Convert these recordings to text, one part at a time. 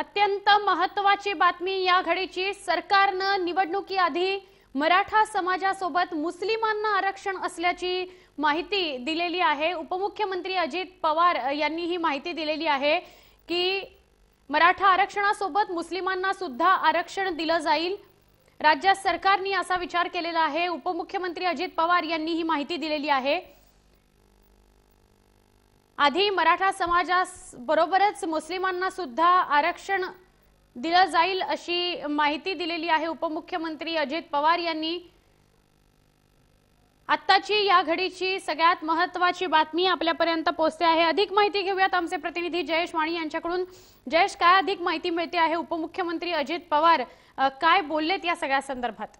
अत्यंत महत्वाची बातमी या घडीची. सरकारनं निवडणुकीआधी मराठा समाजासोबत मुस्लिमांना आरक्षण असल्याची माहिती दिलेली आहे. उपमुख्यमंत्री अजित पवार यांनी ही माहिती दिलेली आहे की मराठा आरक्षणासोबत मुस्लिमांना सुद्धा आरक्षण दिलं जाईल. राज्य सरकारने असा विचार केलेला आहे. उपमुख्यमंत्री अजित पवार यांनी ही माहिती दिलेली आहे. आधी मराठा समाजास बरोबरच मुस्लिमांना सुद्धा आरक्षण दिलं जाईल अशी माहिती दिलेली आहे उपमुख्यमंत्री अजित पवार यांनी. आत्ताची या घडीची सगळ्यात महत्वाची बातमी आपल्यापर्यंत पोहोचते आहे. अधिक माहिती घेऊयात आमचे प्रतिनिधी जयेश वाणी यांच्याकडून. जयेश काय अधिक माहिती मिळते आहे उपमुख्यमंत्री अजित पवार? काय बोललेत या सगळ्या संदर्भात?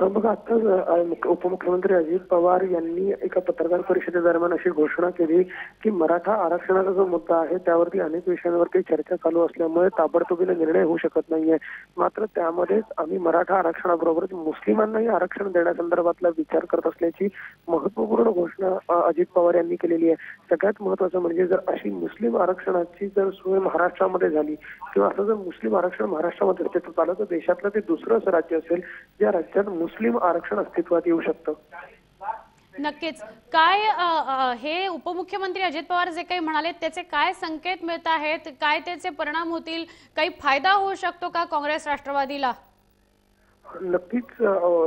बघा आता उपमुख्यमंत्री अजित पवार यांनी एका पत्रकार परिषदेदरम्यान अशी घोषणा केली की मराठा आरक्षणाचा जो मुद्दा आहे त्यावरती अनेक विषयांवरती चर्चा चालू असल्यामुळे ताबडतोबीने निर्णय होऊ शकत नाहीये. मात्र त्यामध्येच आम्ही मराठा आरक्षणाबरोबरच मुस्लिमांनाही आरक्षण देण्यासंदर्भातला विचार करत असल्याची महत्त्वपूर्ण घोषणा अजित पवार यांनी केलेली आहे. सगळ्यात महत्वाचं म्हणजे जर अशी मुस्लिम आरक्षणाची जर सोय महाराष्ट्रामध्ये झाली किंवा असं जर मुस्लिम आरक्षण महाराष्ट्रामध्ये तर देशातलं ते दुसरं असं राज्य असेल. ज्या राज्यात मुस्लिम आरक्षण अस्तित्वात येऊ शकतं. नक्कीच. काय हे उपमुख्यमंत्री अजित पवार जे काही म्हणाले त्याचे काय संकेत मिळत आहेत? काय त्याचे परिणाम होतील? काही फायदा होऊ शकतो का काँग्रेस राष्ट्रवादीला? नक्कीच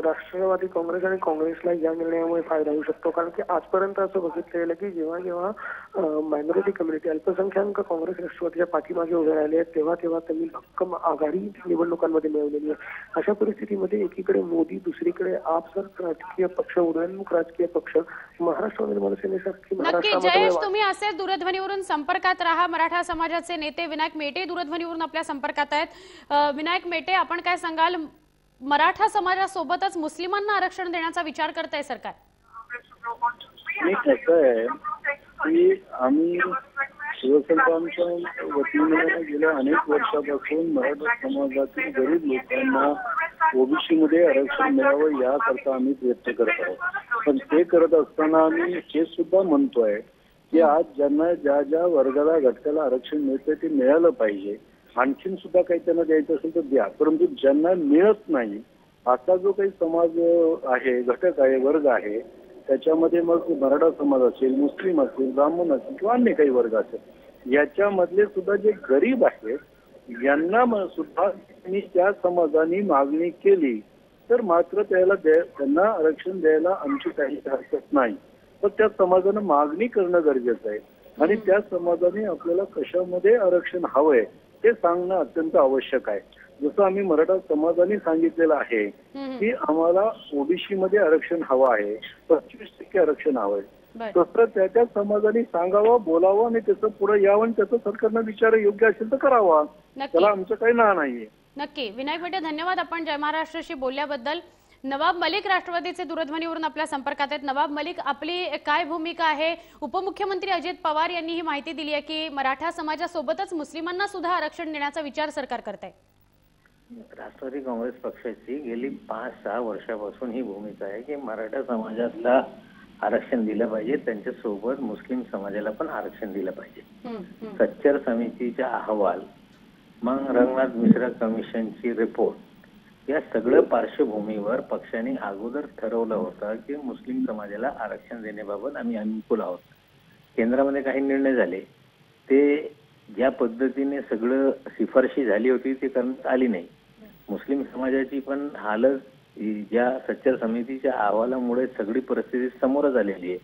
राष्ट्रवादी काँग्रेस आणि काँग्रेसला या निर्णयामुळे फायदा होऊ शकतो. कारण की आजपर्यंत असं बघितलं गेलं की जेव्हा जेव्हा मायनॉरिटी कम्युनिटी अल्पसंख्याक काँग्रेस राष्ट्रवादीच्या पाठीमागे उभे राहिले आहेत तेव्हा तेव्हा त्यांनी भक्कम आघाडी निवडणुकांमध्ये मिळवलेली आहे. अशा परिस्थितीमध्ये एकीकडे मोदी दुसरीकडे आपसारखं राजकीय पक्ष उदयोन्मुख राजकीय पक्ष महाराष्ट्र नक्की महाराष्ट्रामध्ये जयेश तुम्ही असे दूरध्वनीवरून संपर्कात राहा. मराठा समाजाचे नेते विनायक मेटे दूरध्वनीवरून आपल्या संपर्कात आहेत. विनायक मेटे आपण काय सांगाल? मराठा समाजासोबतच मुस्लिमांना आरक्षण देण्याचा विचार करताय सरकार. आहे की आम्ही शिवसंतांच्या वतीने गेल्या अनेक वर्षापासून मराठा समाजातील गरीब लोकांना ओबीसी मध्ये आरक्षण मिळावं याकरता आम्ही प्रयत्न करत आहोत. पण ते करत असताना आम्ही हे सुद्धा म्हणतोय की आज ज्यांना ज्या ज्या वर्गाला घटकाला आरक्षण मिळतंय ते मिळालं पाहिजे. आणखीन सुद्धा काही त्यांना द्यायचं असेल तर द्या. परंतु ज्यांना मिळत नाही असा जो काही समाज आहे घटक आहे वर्ग आहे त्याच्यामध्ये मग मराठा समाज असेल मुस्लिम असेल ब्राह्मण असेल किंवा अन्य काही वर्ग असेल याच्यामधले सुद्धा जे गरीब आहेत यांना सुद्धा त्यांनी त्या समाजाने मागणी केली तर मात्र त्याला त्यांना आरक्षण द्यायला आमची काही हरकत नाही. पण त्या समाजानं मागणी करणं गरजेचं आहे. आणि त्या समाजाने आपल्याला कशामध्ये आरक्षण हवंय ते सांगणं अत्यंत आवश्यक आहे. जसं आम्ही मराठा समाजाने सांगितलेलं आहे की आम्हाला ओबीसी मध्ये आरक्षण हवं आहे पंचवीस टक्के आरक्षण हवंय बर. तसं त्या त्या समाजाने सांगावं बोलावं आणि त्याचं पुढे यावं आणि त्याचा सरकारनं विचार योग्य असेल तर करावा. त्याला आमचं काही ना नाहीये. नक्की. विनायक मेटे धन्यवाद आपण जय महाराष्ट्रशी बोलल्याबद्दल. नवाब मलिक राष्ट्रवादीचे दूरध्वनीवरून आपल्या संपर्कात आहेत. नवाब मलिक आपली काय भूमिका आहे? उपमुख्यमंत्री अजित पवार यांनी ही माहिती दिली आहे की मराठा समाजासोबतच मुस्लिमांना सुद्धा आरक्षण देण्याचा विचार सरकार करत आहे. राष्ट्रवादी काँग्रेस पक्षाची गेली पाच सहा वर्षापासून ही भूमिका आहे की मराठा समाजाला आरक्षण दिलं पाहिजे. त्यांच्यासोबत मुस्लिम समाजाला पण आरक्षण दिलं पाहिजे. सच्चर समितीचा अहवाल मग रंगनाथ मिश्रा कमिशनची रिपोर्ट या सगळं पार्श्वभूमीवर पक्षाने अगोदर ठरवलं होतं की मुस्लिम समाजाला आरक्षण देण्याबाबत आम्ही अनुकूल आहोत. केंद्रामध्ये काही निर्णय झाले. ते ज्या पद्धतीने सगळं शिफारशी झाली होती ती करण्यात आली नाही. मुस्लिम समाजाची पण हालत ज्या सच्चर समितीच्या अहवालामुळे सगळी परिस्थिती समोरच आलेली आहे.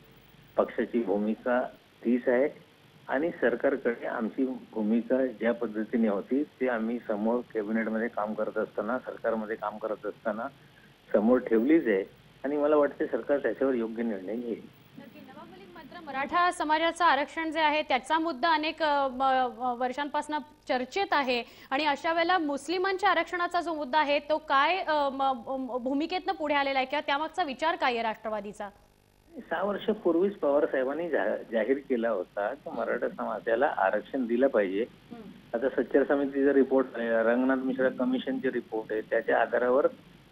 पक्षाची भूमिका तीच आहे. आणि सरकारकडे आमची भूमिका ज्या पद्धतीने होती ते आम्ही समोर कॅबिनेटमध्ये काम करत असताना सरकारमध्ये काम करत असताना समोर ठेवलीच आहे. आणि मला वाटते सरकार त्याच्यावर योग्य निर्णय घेईल. मराठा समाजाचं आरक्षण जे आहे त्याचा मुद्दा अनेक वर्षांपासून चर्चेत आहे. आणि अशा वेळेला मुस्लिमांच्या आरक्षणाचा जो मुद्दा आहे तो काय भूमिकेतनं पुढे आलेला आहे? किंवा त्यामागचा विचार काय आहे राष्ट्रवादीचा? सहा वर्षापूर्वीच पवार साहेबांनी जाहीर केला होता की मराठा समाजाला आरक्षण दिलं पाहिजे. आता सच्चर समितीचा रिपोर्ट आहे रंगनाथ मिश्रा कमिशनचे रिपोर्ट आहे त्याच्या आधारावर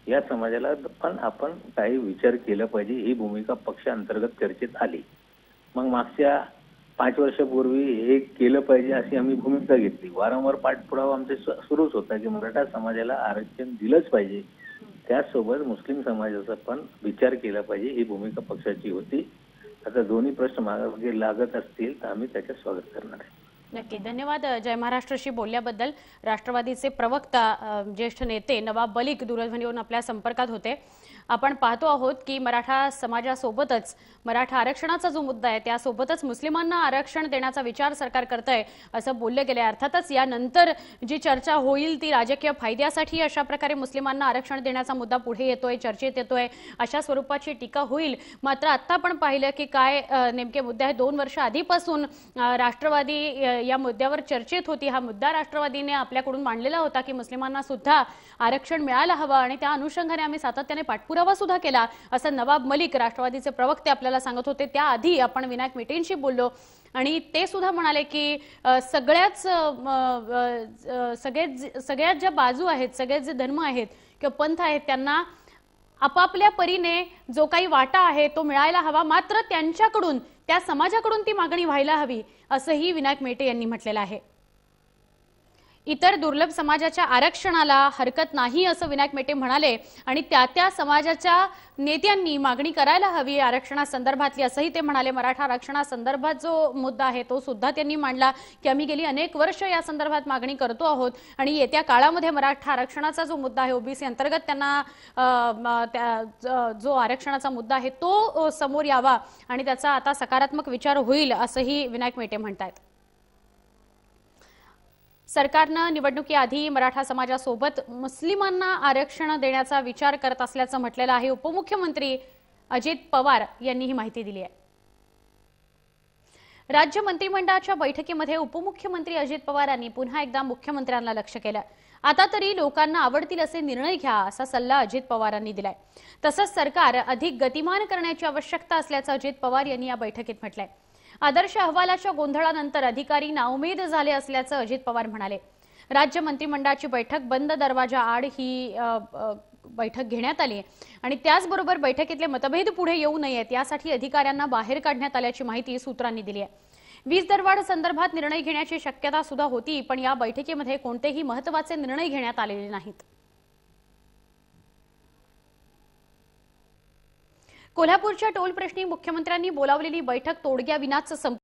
या समाजाला पण आपण काही विचार केला पाहिजे. ही भूमिका पक्षांतर्गत चर्चेत आली. मग मागच्या पाच वर्षापूर्वी हे केलं पाहिजे अशी आम्ही भूमिका घेतली. वारंवार पाठपुरावा आमचे सुरूच होता की मराठा समाजाला आरक्षण दिलंच पाहिजे. त्याचसोबत मुस्लिम समाजाचा पण विचार केला पाहिजे ही भूमिका पक्षाची होती. आता दोन्ही प्रश्न मागे लागत असतील तर आम्ही त्याचे स्वागत करणार आहे. नक्की. धन्यवाद जय महाराष्ट्रशी बोलल्याबद्दल. राष्ट्रवादीचे प्रवक्ता ज्येष्ठ नेते नवाब बलिक दूरध्वनीवरून आपल्या संपर्कात होते. आपण पाहतो आहोत की मराठा समाजासोबतच मराठा आरक्षणाचा जो मुद्दा आहे त्यासोबतच मुस्लिमांना आरक्षण देण्याचा विचार सरकार करत आहे असं बोललं गेलं. अर्थातच यानंतर जी चर्चा होईल ती राजकीय फायद्यासाठी अशा प्रकारे मुस्लिमांना आरक्षण देण्याचा मुद्दा पुढे येतोय चर्चेत येतोय अशा स्वरूपाची टीका होईल. मात्र आत्ता आपण पाहिलं की काय नेमके मुद्दे आहेत. दोन वर्ष आधीपासून राष्ट्रवादी या मुद्द्यावर चर्चेत होती. हा मुद्दा राष्ट्रवादीने आपल्याकडून मांडलेला होता की मुस्लिमांना सुद्धा आरक्षण मिळायला हवं आणि त्या अनुषंगाने आम्ही सातत्याने पाठपुरावा सुद्धा केला. असं नवाब मलिक राष्ट्रवादीचे प्रवक्ते आपल्याला सांगत होते. त्याआधी आपण विनायक मेटेंशी बोललो. आणि ते सुद्धा म्हणाले की सगळ्याच सगळ्याच अ, सगळ्यात ज्या बाजू आहेत सगळेच जे धर्म आहेत किंवा पंथ आहेत त्यांना आपापल्या परीने जो काही वाटा आहे तो मिळायला हवा. मात्र त्यांच्याकडून त्या समाजाकडून ती मागणी व्हायला हवी असंही विनायक मेटे यांनी म्हटलेलं आहे. इतर दुर्लभ समाजाच्या आरक्षणाला हरकत नाही असं विनायक मेटे म्हणाले आणि त्या त्या समाजाच्या नेत्यांनी मागणी करायला हवी आरक्षणासंदर्भातली असंही ते म्हणाले. मराठा आरक्षणासंदर्भात जो मुद्दा आहे तो सुद्धा त्यांनी मांडला की आम्ही गेली अनेक वर्ष या संदर्भात मागणी करतो आहोत आणि येत्या काळामध्ये मराठा आरक्षणाचा जो मुद्दा आहे ओबीसी अंतर्गत त्यांना त्या- जो आरक्षणाचा मुद्दा आहे तो समोर यावा आणि त्याचा आता सकारात्मक विचार होईल असंही विनायक मेटे म्हणतायत. सरकारनं निवडणुकीआधी मराठा समाजासोबत मुस्लिमांना आरक्षण देण्याचा विचार करत असल्याचं म्हटलेलं आहे. उपमुख्यमंत्री अजित पवार यांनी ही माहिती दिली आहे. राज्य मंत्रिमंडळाच्या बैठकीमध्ये उपमुख्यमंत्री अजित पवार यांनी पुन्हा एकदा मुख्यमंत्र्यांना लक्ष केलं. आता तरी लोकांना आवडतील असे निर्णय घ्या असा सल्ला अजित पवारांनी दिलाय. तसंच सरकार अधिक गतिमान करण्याची आवश्यकता असल्याचं अजित पवार यांनी या बैठकीत म्हटलंय. आदर्श अहवालाच्या गोंधळानंतर अधिकारी नाउमेद झाले असल्याचं अजित पवार म्हणाले. राज्य मंत्रिमंडळाची बैठक बंद दरवाजा आड ही बैठक घेण्यात आली आणि त्याचबरोबर बैठकीतले मतभेद पुढे येऊ नयेत यासाठी अधिकाऱ्यांना बाहेर काढण्यात आल्याची माहिती सूत्रांनी दिली आहे. वीज दरवाढ संदर्भात निर्णय घेण्याची शक्यता सुद्धा होती पण या बैठकीमध्ये कोणतेही महत्त्वाचे निर्णय घेण्यात आलेले नाहीत. कोल्हापूरच्या टोल प्रश्नी मुख्यमंत्र्यांनी बोलावलेली बैठक तोडग्याविनाच संप